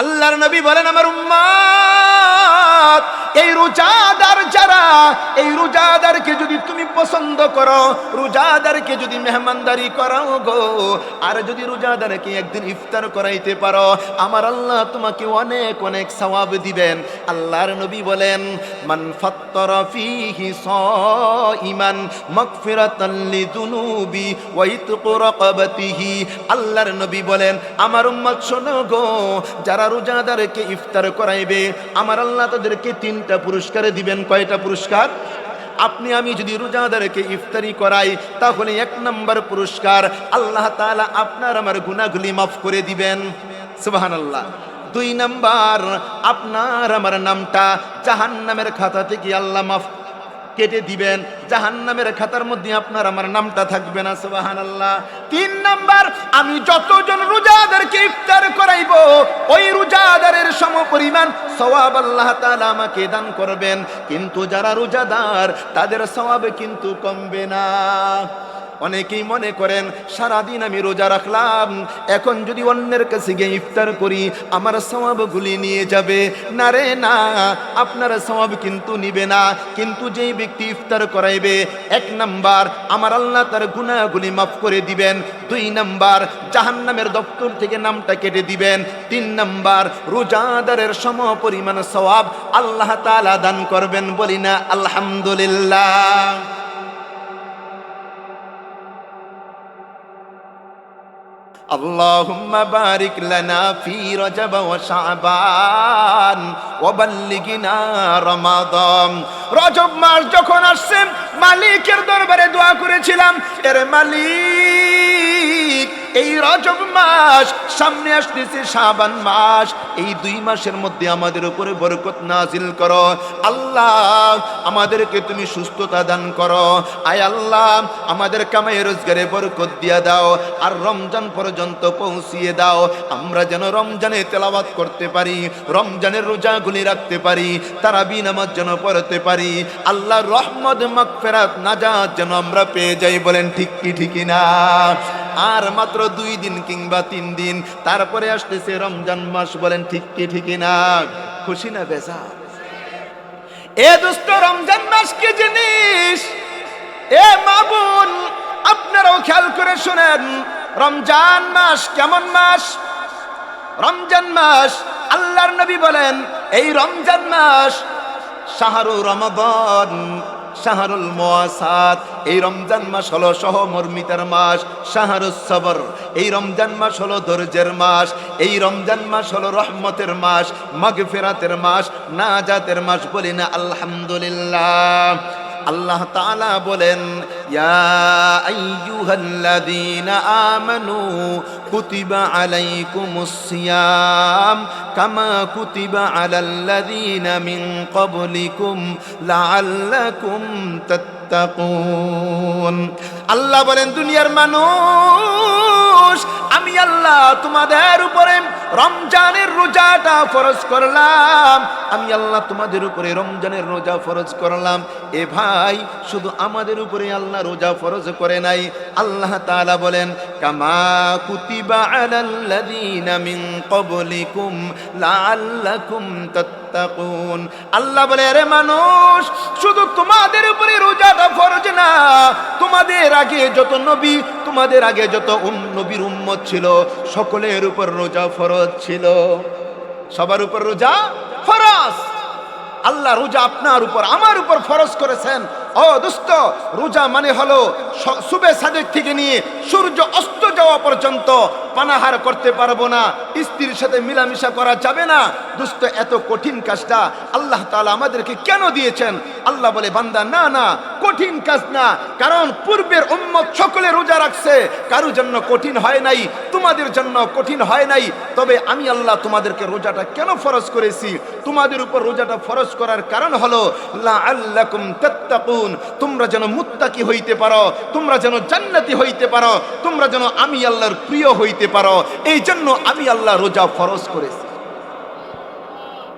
আল্লাহর নবী বলেন আমার উম্মাদ এই রোজাদার যারা, এই রোজাদারকে যদি তুমি পছন্দ করো, রোজাদারকে যদি মেহমানদারি করাও গো, আর যদি রোজাদারকে একদিন ইফতার করাইতে পারো, আমার আল্লাহ তোমাকে অনেক অনেক সওয়াব দিবেন। আল্লাহর নবী বলেন, মান ফাত্তারা ফিহি সাইমান মাগফিরাতান লিযুনুবি ওয়া ইতকু রাকাবাতিহি। আল্লাহর নবী বলেন, আমার উম্মত শোনো গো, যারা রোজাদারকে ইফতার করাইবে, আমার আল্লাহ তাদেরকে তিনটা পুরস্কারে দিবেন, কয়টা পুরস্কার? আপনি, আমি যদি রোজাদারকে ইফতারি করাই, তাহলে এক নম্বর পুরস্কার আল্লাহ তালা আপনার আমার গুণাগুলি মাফ করে দিবেন। সুবাহান আল্লাহ দুই নাম্বার, আপনার আমার নামটা জাহান্নামের খাতা থেকে আল্লাহ মাফ কেটে দিবেন। জাহান্নামের খাতার মধ্যে আপনার আমার নামটা থাকবে না, সুবহানাল্লাহ। তিন নাম্বার, আমি যতজন রোজাদারকে ইফতার করাইব, ওই রোজাদারের সম পরিমাণ সওয়াব আল্লাহ তাআলা আমাকে দান করবেন। কিন্তু যারা রোজাদার, তাদের সওয়াব কিন্তু কমবে না। অনেকেই মনে করেন, সারাদিন আমি রোজা রাখলাম, এখন যদি অন্যের কাছে গিয়ে ইফতার করি, আমার সওয়াবগুলি নিয়ে যাবে। না রে, না, আপনার সওয়াব কিন্তু নিবে না, কিন্তু যেই ব্যক্তি ইফতার করাইবে, এক নাম্বার আমার আল্লাহ তার গুনাহগুলি মাফ করে দিবেন, দুই নাম্বার জাহান্নামের দপ্তর থেকে নামটা কেটে দিবেন, তিন নাম্বার রোজাদারের সম পরিমাণ সওয়াব আল্লাহ তাআলা দান করবেন বলি না, আলহামদুলিল্লাহ। اللهم بارك لنا في رجب وشعبان وبلغنا رمضان রজব মাস যখন আসছে মালিকের দরবারে দোয়া করেছিলাম এর মালিক এই রজব মাস, সামনে আসতেছে শাবান মাস। এই দুই মাসের মধ্যে আমাদের উপরে বরকত নাজিল করো। আল্লাহ, আমাদেরকে তুমি সুস্থতা দান করো। আয় আল্লাহ, আমাদের কামাই রোজগারে বরকত দিয়া দাও। আর রমজান পর্যন্ত পৌঁছিয়ে দাও। আমরা যেন রমজানে তেলাওয়াত করতে পারি, রমজানের রোজাগুলি রাখতে পারি তারা নামাজ যেন পড়তে পারি। আল্লাহ রহমত, মাগফিরাত, নাজাত যেন আমরা পেয়ে যাই বলেন ঠিক কি ঠিকই না? আর মাত্র দুই দিন কিংবা তিন দিন। তারপরে আসতেছে রমজান মাস, বলেন, ঠিক কি ঠিকই না? খুশি না বেজা? এ দোস্ত রমজান মাস কি জিনিস? এ মাবুন আপনারাও খেয়াল করে শুনেন, রমজান মাস কেমন মাস? রমজান মাস, আল্লাহর নবী বলেন, এই রমজান মাস শাহরু রমাদান। শাহরুল মোয়াসাদ এই রমজান মাস হলো সহমর্মিতার মাস, শাহরুস সবর। এই রমজান মাস হলো ধৈর্যের মাস, এই রমজান মাস হলো রহমতের মাস, মাগফেরাতের মাস, নাজাতের মাস বলি না, আলহামদুলিল্লাহ। আল্লাহ তাআলা বলেন ইয়া আইয়ুহাল্লাযীনা আমানু কুতিবা আলাইকুমুস সিয়াম কামা কুতিবা আলাল্লাযীনা মিন ক্বাবলিকুম লাআল্লাকুম তাত্তাকুন আল্লাহ বলেন দুনিয়ার মানুষ আমি আল্লাহ তোমাদের উপরে রমজানের রোজাটা ফরজ করলাম। আমি আল্লাহ তোমাদের উপরে রমজানের রোজা ফরজ করলাম। এ ভাই, শুধু আমাদের উপরে আল্লাহ রোজা ফরজ করে নাই। আল্লাহ তাআলা বলেন, কামা কুতিবা আলাল্লাযীনা মিন ক্বাবলিকুম লাআল্লাকুম তাত্তাকুন। আল্লাহ বলে, আরে মানুষ, শুধু তোমাদের উপরে রোজাটা ফরজ না। তোমাদের আগে যত নবী, তোমাদের আগে যত উম- নবীর উম্মত ছিল, সকলের উপর রোজা ফরজ ছিল। সবার উপর রোজা ফরজ। আল্লাহ রোজা আপনার উপর, আমার উপর ফরজ করেছেন। ও দোস্ত, রোজা মানে হলো সুবে সাদেক থেকে নিয়ে সূর্য অস্ত যাওয়া পর্যন্ত পানাহার করতে পারব না, স্ত্রীর সাথে মিলামিশা করা যাবে না। দোস্ত, এত কঠিন কাজটা আল্লাহ তালা আমাদেরকে কেন দিয়েছেন? আল্লাহ বলে, বান্দা, না না কঠিন কাজ না, কারণ পূর্বের উম্মত সকলে রোজা রাখছে। কারোর জন্য কঠিন হয় নাই, তোমাদের জন্য কঠিন হয় নাই। তবে আমি আল্লাহ তোমাদেরকে রোজাটা কেন ফরজ করেছি? তোমাদের উপর রোজাটা ফরজ করার কারণ হলো, লাআল্লাকুম তাত্তাকুন, তোমরা যেন মুত্তাকি হইতে পারো, তোমরা যেন জান্নাতি হইতে পারো, তোমরা যেন আমি আল্লাহর প্রিয় হইতে পারো। এই জন্য আমি আল্লাহ রোজা ফরজ করেছি।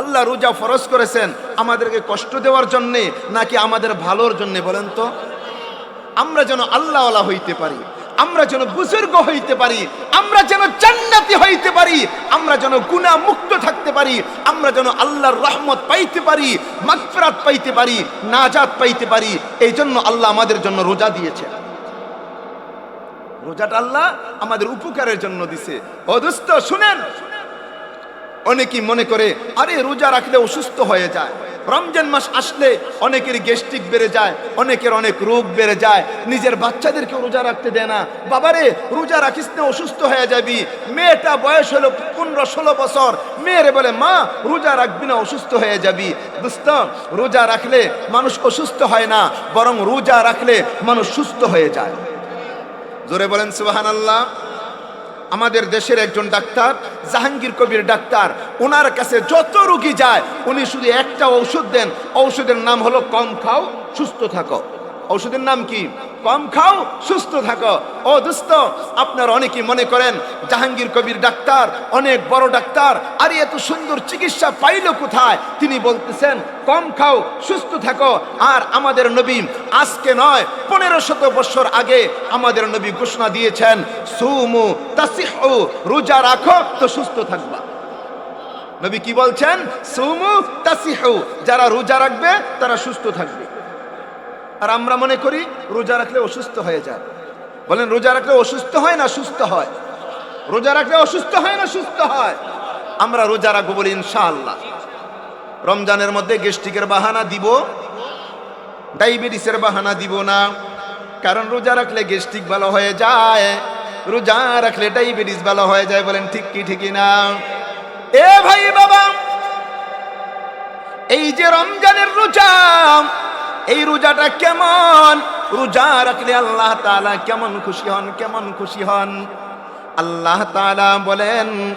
আল্লাহ রোজা ফরজ করেছেন, আমাদেরকে কষ্ট দেওয়ার জন্যে নাকি আমাদের ভালোর জন্যে বলেন তো? আমরা যেন আল্লাহওয়ালা হইতে পারি, আমরা যেন বুজুর্গ হইতে পারি, আমরা যেন জান্নাতি হইতে পারি, আমরা যেন গুণা মুক্ত থাকতে পারি, আমরা যেন আল্লাহর রহমত পাইতে পারি, মাগফিরাত পাইতে পারি, নাজাত পাইতে পারি, এই জন্য আল্লাহ আমাদের জন্য রোজা দিয়েছে রোজাটা আল্লাহ আমাদের উপকারের জন্য দিছে। ও দোস্ত, শুনেন। অনেকেই মনে করে, আরে রোজা রাখলে অসুস্থ হয়ে যায়। রমজান মাস আসলে অনেকের গ্যাস্ট্রিক বেড়ে যায়, অনেকের অনেক রোগ বেড়ে যায়। নিজের বাচ্চাদেরকে রোজা রাখতে দেয় না। বাবারে, রোজা রাখিস না, অসুস্থ হয়ে যাবি। মেয়েটা বয়স হলো পনেরো, ষোলো বছর। মেয়েরে বলে, মা, রোজা রাখবি না, অসুস্থ হয়ে যাবি। দোস্ত রোজা রাখলে মানুষ অসুস্থ হয় না, বরং রোজা রাখলে মানুষ সুস্থ হয়ে যায়। জোরে বলেন সুবাহান আল্লাহ আমাদের দেশের একজন ডাক্তার, জাহাঙ্গীর কবির ডাক্তার ওনার কাছে যত রুগী যায়, উনি শুধু একটা ঔষধ দেন। ঔষধের নাম হলো কম খাও, সুস্থ থাকো। ঔষধের নাম কি? কম খাও, সুস্থ থাকো। ও দোস্ত আপনার অনেকেই মনে করেন, জাহাঙ্গীর কবির ডাক্তার, অনেক বড় ডাক্তার, আর এত সুন্দর চিকিৎসা পাইল কোথায়? তিনি বলতেছেন, কম খাও, সুস্থ থাকো। আর আমাদের নবী আজকে নয়, পনেরো শত বছর আগে আমাদের নবী ঘোষণা দিয়েছেন, সুমু তাসিহু, রোজা রাখো, তো সুস্থ থাকবা। নবী কি বলছেন? সুমু তাসিহু, যারা রোজা রাখবে, তারা সুস্থ থাকবে। আর আমরা মনে করি রোজা রাখলে অসুস্থ হয়ে যায়। বলেন, রোজা রাখলে অসুস্থ হয় না সুস্থ হয়? রোজা রাখলে অসুস্থ হয় না সুস্থ হয়? আমরা রোজা রাখব বলি ইনশাআল্লাহ। রমজানের মধ্যে গেস্টিকের বাহানা দিব, ডায়াবেটিসের বাহানা দিব না। কারণ রোজা রাখলে গেস্টিক ভালো হয়ে যায়, রোজা রাখলে ডায়াবেটিস ভালো হয়ে যায় বলেন, ঠিক কি ঠিকই না? এ ভাই বাবা, এই যে রমজানের রোজা এই রোজাটা কেমন? রোজা রাখলে আল্লাহ তাআলা কেমন খুশি হন, কেমন খুশি হন? আল্লাহ তাআলা বলেন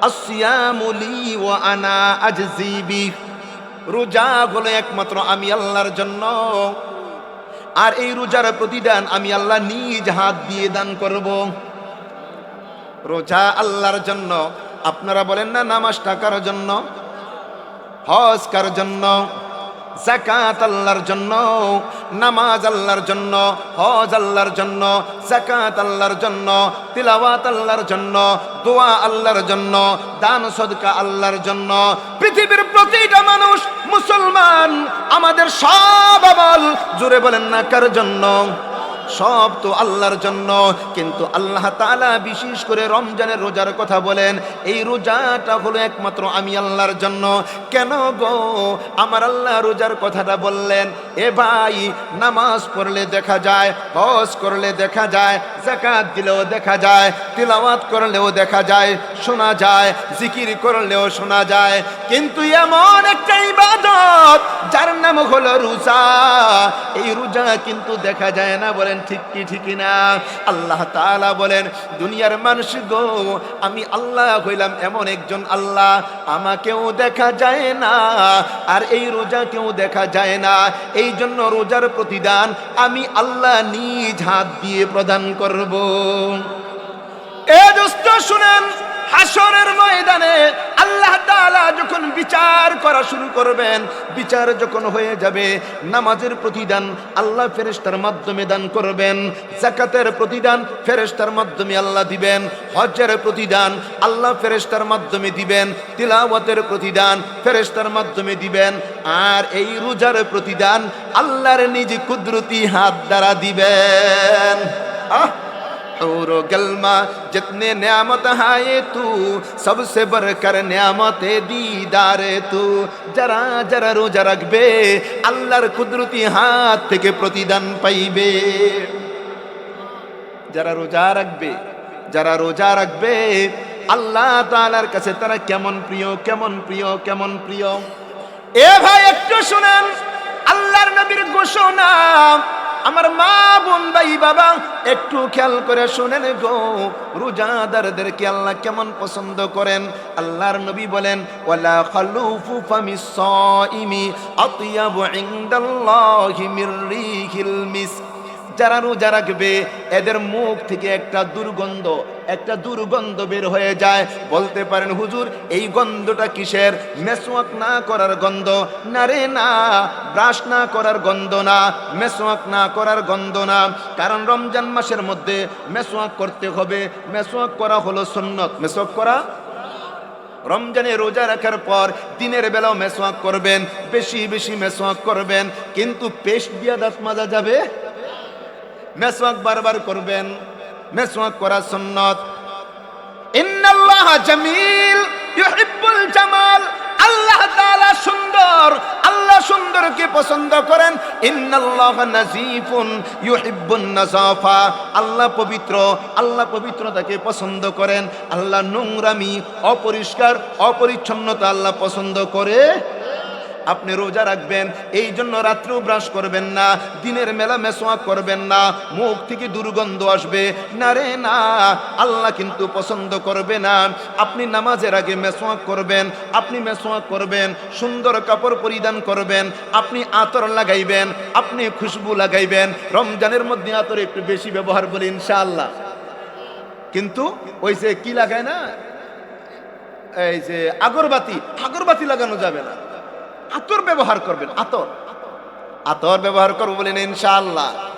আসিয়ামুলি ওয়া আনা আজজিবি রোজা হলো একমাত্র আমি আল্লাহর জন্য। আর এই রোজার প্রতিদান আমি আল্লাহ নিজ হাত দিয়ে দান করব। রোজা আল্লাহর জন্য। আপনারা বলেন না, নামাজ টাকার জন্য? হজ কার জন্য? জাকাত আল্লাহর জন্য, নামাজ আল্লাহর জন্য, হজ আল্লাহর জন্য জাকাত আল্লাহর জন্য, তিলাওয়াত আল্লাহর জন্য, দোয়া আল্লাহর জন্য, দান সদকা আল্লাহর জন্য। পৃথিবীর প্রতিটা মানুষ মুসলমান, আমাদের সব আমল জুড়ে বলেন না কার জন্য? সব তো আল্লাহর জন্য। কিন্তু আল্লাহ তালা বিশেষ করে রমজানের রোজার কথা বলেন, এই রোজাটা হলো একমাত্র আমি আল্লাহর জন্য। কেন গো? আমার আল্লাহ রোজার কথাটা বললেন, এ ভাই, নামাজ পড়লে দেখা যায়, হজ করলে দেখা যায় জাকাত দিলেও দেখা যায়, তিলাওয়াত করলেও দেখা যায়, শোনা যায়, জিকির করলেও শোনা যায় কিন্তু এমন একটা ইবাদত, যার নাম হলো রোজা। এই রোজা কিন্তু দেখা যায় না, বলেন ঠিক কি, ঠিক না? আল্লাহ তাআলা বলেন, দুনিয়ার মানুষ গো, আমি আল্লাহ হইলাম এমন একজন আল্লাহ, আমাকেও দেখা যায় না, আর এই রোজা কেউ দেখা যায় না। এই জন্য রোজার প্রতিদান আমি আল্লাহ নিজ হাত দিয়ে প্রদান করব। এ দোস্ত, শুনেন হাসরের ময়দানে বিচার করা শুরু করবেন। বিচার যখন হয়ে যাবে, নামাজের প্রতিদান আল্লাহ ফেরেশতার মাধ্যমে দান করবেন। জাকাতের প্রতিদান ফেরেস্তার মাধ্যমে আল্লাহ দিবেন। হজ্জের প্রতিদান আল্লাহ ফেরেস্তার মাধ্যমে দিবেন। তিলাওয়াতের প্রতিদান ফেরেস্তার মাধ্যমে দিবেন। আর এই রোজার প্রতিদান আল্লাহর নিজ কুদরতি হাত দ্বারা দিবেন। আহ! और गलमा जितने नियामत हाए तू सबसे बढ़कर नियामत दीदार तू যারা যারা রোজা রাখবে আল্লাহর কুদরতি হাত থেকে প্রতিদান পাইবে যারা রোজা রাখবে যারা রোজা রাখবে আল্লাহ তাআলার কাছে তারা কেমন প্রিয় কেমন প্রিয় কেমন প্রিয় এ ভাই একটু শুনেন আল্লাহর নবীর ঘোষণা আমার মা বোন ভাই বাবা, একটু খেয়াল করে শুনেন গো, রোজাদারদেরকে আল্লাহ কেমন পছন্দ করেন? আল্লাহর নবী বলেন, ওয়ালা খালুফু ফামি সাইমি আতিয়াবু ইনদাল্লাহি মির রিহিল মিস্ক। যারা রোজা রাখবে, এদের মুখ থেকে একটা দুর্গন্ধ একটা দুর্গন্ধ বের হয়ে যায়। বলতে পারেন, হুজুর, এই গন্ধটা কিসের? মেসওয়াক না করার গন্ধ। না রে, না, ব্রাশ না করার গন্ধ না, মেসওয়াক না করার গন্ধ না। কারণ রমজান মাসের মধ্যে মেসওয়াক করতে হবে। মেসওয়াক করা হলো সুন্নত। মেসওয়াক করা? রমজানে রোজা রাখার পর দিনের বেলাও মেসওয়াক করবেন, বেশি বেশি মেসওয়াক করবেন। কিন্তু পেস্ট দিয়া দাঁত মাজা যাবে? মেসওয়াক বারবার করবেন, মেসওয়াক করা সুন্নত। ইন্নাল্লাহ জামিল, ইউহিব্বুল জামাল। আল্লাহ তাআলা সুন্দর, আল্লাহ সুন্দরকে পছন্দ করেন। ইন্নাল্লাহ নাজিফুন ইউহিব্বুন নাজাফা আল্লাহ পবিত্র, আল্লাহ পবিত্রতাকে পছন্দ করেন। আল্লাহ নোংরামি, অপরিষ্কার, অপরিচ্ছন্নতা আল্লাহ পছন্দ করে। আপনি রোজা রাখবেন এই জন্য রাত্রেও ব্রাশ করবেন না, দিনের মেলা মেসোয়াক করবেন না, মুখ থেকে দুর্গন্ধ আসবে। না রে, না, আল্লাহ কিন্তু পছন্দ করবে না। আপনি নামাজের আগে মেসোয়াক করবেন, আপনি মেসোয়াক করবেন, সুন্দর কাপড় পরিধান করবেন, আপনি আতর লাগাইবেন, আপনি খুশবু লাগাইবেন। রমজানের মধ্যে আতর একটু বেশি ব্যবহার বলি ইনশাআল্লাহ। কিন্তু ওই যে কি লাগায় না? এই যে আগরবাতি আগরবাতি লাগানো যাবে না। আতর ব্যবহার করবেন আতর। আতর ব্যবহার করব বলেন ইনশাআল্লাহ।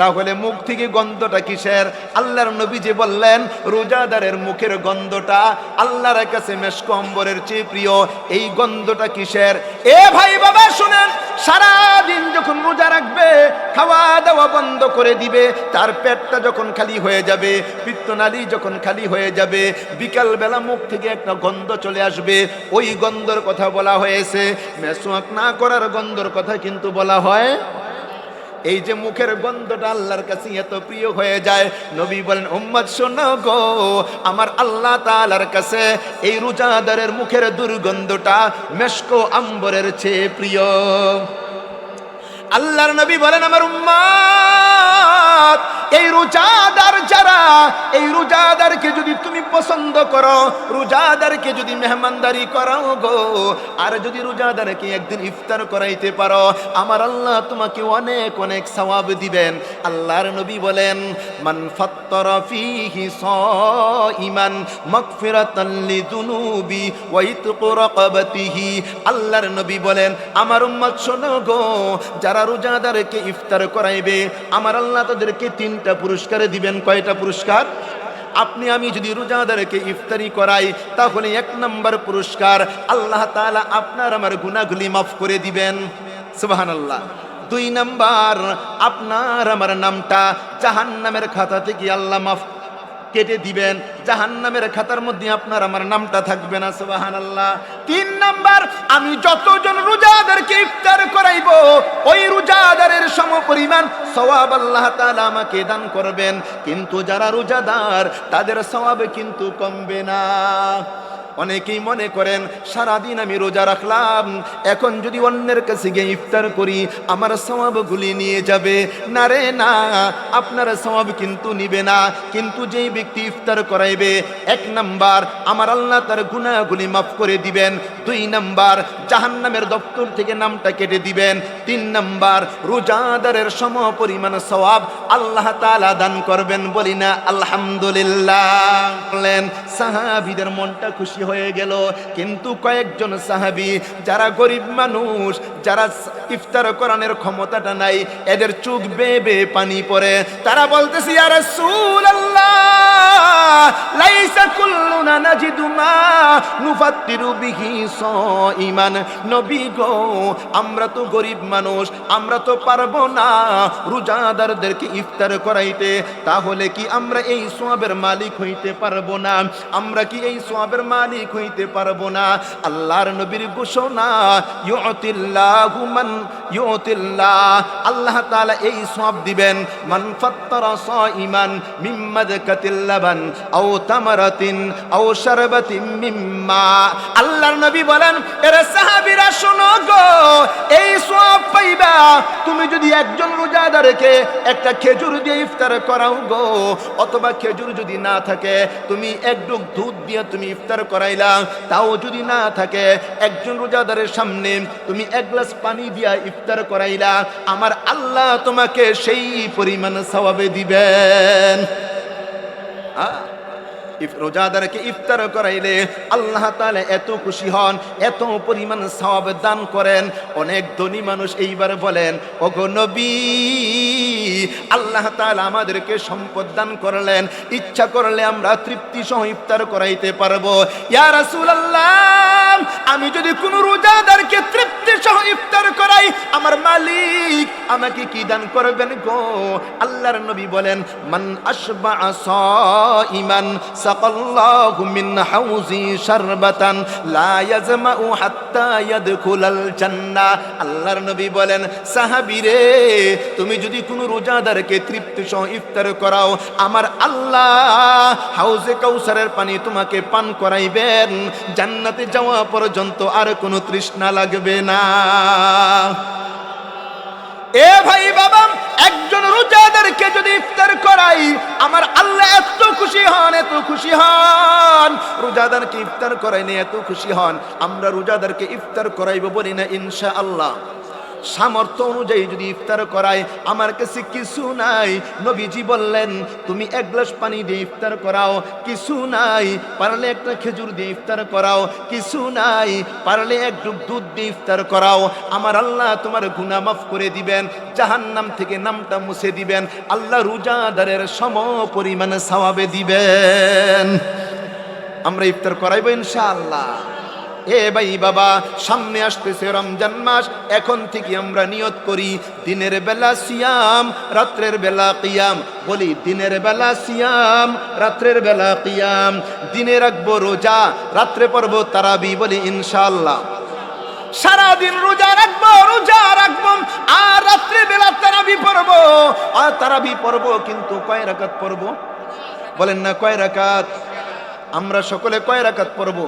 তাহলে মুখ থেকে গন্ধটা কিসের? আল্লাহর নবী যে বললেন, রোজাদারের মুখের গন্ধটা আল্লাহর কাছে মেশকম্বরের চেয়ে প্রিয়। এই গন্ধটা কিসের? এ ভাই বাবা, শুনেন সারা দিন যখন রোজা রাখবে খাওয়া দাওয়া বন্ধ করে দিবে, তার পেটটা যখন খালি হয়ে যাবে, পিত্তনালী যখন খালি হয়ে যাবে বিকাল বেলা মুখ থেকে একটা গন্ধ চলে আসবে। ওই গন্ধর কথা বলা হয়েছে। মেসোয়াক না করার গন্ধর কথা কিন্তু বলা হয় এই যে মুখের গন্ধটা আল্লাহর কাছে এত প্রিয় হয়ে যায়, নবী বলেন উম্মদ শোনো গো, আমার আল্লাহ তালার কাছে এই রোজাদারের মুখের দুর্গন্ধটা মেশকো আম্বরের চেয়ে প্রিয়। আল্লাহর নবী বলেন, আমার উম্মত এই রোজাদার যারা, এই রোজাদারকে যদি তুমি পছন্দ করো, রোজাদারকে যদি মেহমানদারি করাও গো, আর যদি রোজাদারকে একদিন ইফতার করাইতে পারো, আমার আল্লাহ তোমাকে অনেক অনেক সওয়াব দিবেন। আল্লাহর নবী বলেন, মান ফাত্তারা ফীহি সাইমান মাগফিরাতান লিযুনুবি ওয়া ইতকু রাকাবাতিহি। আল্লাহর নবী বলেন, আমার উম্মত শোনো গো, যারা রোজাদারকে ইফতার করাইবে, আমার আল্লাহ তাদেরকে তিনটা পুরস্কার দিবেন। কয়টা পুরস্কার? আপনি, আমি যদি রোজাদারকে ইফতারি করাই, তাহলে এক নম্বর পুরস্কার আল্লাহ তাআলা আপনার আমার গুনাহগুলি মাফ করে দিবেন। সুবাহান আল্লাহ দুই নাম্বার, আপনার আমার নামটা জাহান্নামের খাতা থেকে আল্লাহ মাফ কেটে দিবেন। জাহান নামের খাতার মধ্যে আপনার আমার নামটা থাকবে না সুবাহান আল্লাহ তিন নাম্বার, আমি যতজন রোজাদারকে ইফতার করাইব, ওই রোজাদারের সম পরিমাণ সওয়াব আল্লাহ তালা আমাকে দান করবেন। কিন্তু যারা রোজাদার, তাদের সওয়াবে কিন্তু কমবে না। অনেকেই মনে করেন, সারাদিন আমি রোজা রাখলাম, এখন যদি অন্যের কাছে গিয়ে ইফতার করি, আমার সওয়াবগুলি নিয়ে যাবে। না রে, না, আপনার সওয়াব কিন্তু নিবে না, কিন্তু যেই ব্যক্তি ইফতার করাইবে, এক নাম্বার আমার আল্লাহ তার গুনাহগুলি মাফ করে দিবেন, দুই নাম্বার জাহান্নামের দপ্তর থেকে নামটা কেটে দিবেন, তিন নাম্বার রোজাদারের সম পরিমাণ সওয়াব আল্লাহ তালা দান করবেন বলি না, আলহামদুলিল্লাহ। বললেন সাহাবীদের মনটা খুশি হয়ে গেল। কিন্তু কয়েকজন সাহাবি, যারা গরিব মানুষ, যারা ইফতার করানোর ক্ষমতাটা নাই, এদের চোখ বেয়ে বেয়ে পানি পড়ে। তারা বলতেছে আরে রাসূলুল্লাহ! লাইসা কুল্লুনা নাজিদু মা নুফাত্তিরু বিহি সাইমান নবী গো, আমরা তো গরিব মানুষ, আমরা তো পারব না রোজাদারদেরকে ইফতার করাইতে। তাহলে কি আমরা এই সোয়াবের মালিক হইতে পারব না? আমরা কি এই সোয়াবের মালিক হইতে পারব না? আল্লাহর নবীর ঘোষণা, ইউতিল্লাহু মান ইউতিল্লাহ। আল্লাহ তাআলা এই সোয়াব দিবেন, মান ফাত্তারা সাইমান মিম্মাদ মিম্মা। আল্লাহর নবী বলেন সাহাবীরা, শোনো গো, এই সওয়াব পাইবা। তুমি যদি একজন রোজাদারকে একটা খেজুর দিয়ে ইফতার করাও গো, অথবা খেজুর যদি না থাকে, তুমি এক দুধ দিয়ে তুমি ইফতার করাইলা। তাও যদি না থাকে, একজন রোজাদারের সামনে তুমি এক গ্লাস পানি দিয়া ইফতার করাইলা। আমার আল্লাহ তোমাকে সেই পরিমাণ সওয়াবে দিবেন। রোজাদারকে ইফতার করাইলে আল্লাহ তালে এত খুশি হন, এত পরিমাণ সব দান করেন। অনেক ধনী মানুষ এইবার বলেন, ওগো নবী আল্লাহ তাআলা আমাদেরকে সম্পদ দান করলেন। ইচ্ছা করলে আমরা তৃপ্তি সহ ইফতার করাইতে পারব। ইয়া রাসূলুল্লাহ, আমি যদি কোনো রোজাদারকে তৃপ্তি সহ ইফতার করাই, আমার মালিক আমাকে কি দান করবেন গো? আল্লাহর নবী বলেন, মান আশবা সাইমান সাকাল্লাহু মিন হাউজি শারবাতান, লা ইয়াজমাউ হাত্তা ইয়াদখুলাল জান্নাহ। আল্লাহর নবী বলেন সাহাবীরে তুমি যদি কোনো রোজাদারকে তৃপ্তি সহ ইফতার করাও। আমার আল্লাহ হাউজে কাউসারের পানি তোমাকে পান করাইবেন। জান্নাতে যাওয়া পর্যন্ত আর কোনো তৃষ্ণা লাগবে না। এ ভাই বাবা, একজন রোজাদারকে যদি ইফতার করাই, আমার আল্লাহ এত খুশি হন, এত খুশি হন। রোজাদারকে ইফতার করাই করাইনি এত খুশি হন, আমরা রোজাদারকে ইফতার করাইব বলি না ইনশা আল্লাহ সামর্থ্য অনুযায়ী যদি ইফতার করায়, আমার কাছে কিছু নাই। নবীজি বললেন, তুমি এক গ্লাস পানি দিয়ে ইফতার করাও, কিছু নাই। পারলে একটা খেজুর দিয়ে ইফতার করাও, কিছু নাই। পারলে এক ডুব দুধ দিয়ে ইফতার করাও। আমার আল্লাহ তোমার গুনাহ মাফ করে দিবেন জাহান নাম থেকে নামটা মুছে দিবেন আল্লাহ রোজাদারের সম পরিমাণে সওয়াবে দিবেন। আমরা ইফতার করাইবো ইনশাআল্লাহ। এ ভাই বাবা, সামনে আসতেছে রমজান মাস, এখন থেকে আমরা নিয়ত করি দিনের বেলা সিয়াম, রাত্রের বেলা কিয়াম। বলি, দিনের বেলা সিয়াম, রাত্রের বেলা কিয়াম। দিনে রাখব রোজা, রাত্রে পড়ব তারাবি বলি, ইনশাআল্লাহ। সারাদিন রোজা রাখব রোজা রাখব, আর রাত্রে বেলা তারাবি পড়ব। আর তারাবি পড়ব কিন্তু কয় রাকাত পড়ব? বলেন না, কয় রাকাত? আমরা সকলে কয় রাকাত পড়ব?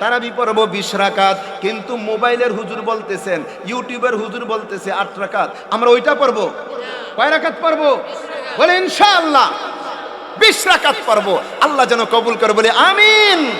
তারাবি পড়ব বিশ রাকাত। কিন্তু মোবাইলের হুজুর বলতেছেন, ইউটিউবের হুজুর বলতেছে, আট রাকাত। আমরা ওইটা পড়ব? কয় রাকাত পড়ব? বলে, ইনশাআল্লাহ। বিশ রাকাত পড়ব। আল্লাহ যেন কবুল করে বলে, আমিন।